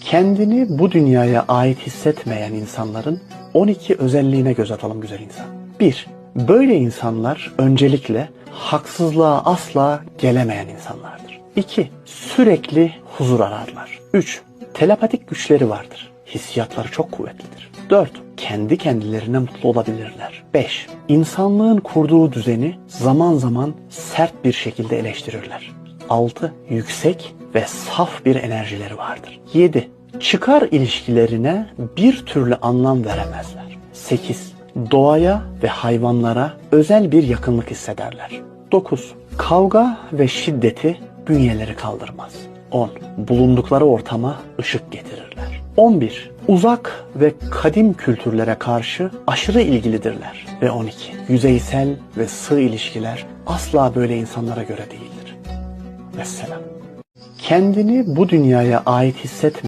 Kendini bu dünyaya ait hissetmeyen insanların 12 özelliğine göz atalım güzel insan. 1. Böyle insanlar öncelikle haksızlığa asla gelemeyen insanlardır. 2. Sürekli huzur ararlar. 3. Telepatik güçleri vardır. Hissiyatları çok kuvvetlidir. 4. Kendi kendilerine mutlu olabilirler. 5. İnsanlığın kurduğu düzeni zaman zaman sert bir şekilde eleştirirler. 6. Yüksek ve saf bir enerjileri vardır. 7. Çıkar ilişkilerine bir türlü anlam veremezler. 8. Doğaya ve hayvanlara özel bir yakınlık hissederler. 9. Kavga ve şiddeti bünyeleri kaldırmaz. 10. Bulundukları ortama ışık getirirler. 11. Uzak ve kadim kültürlere karşı aşırı ilgilidirler. Ve 12. Yüzeysel ve sığ ilişkiler asla böyle insanlara göre değildir. Vesselam. Kendini bu dünyaya ait hissetme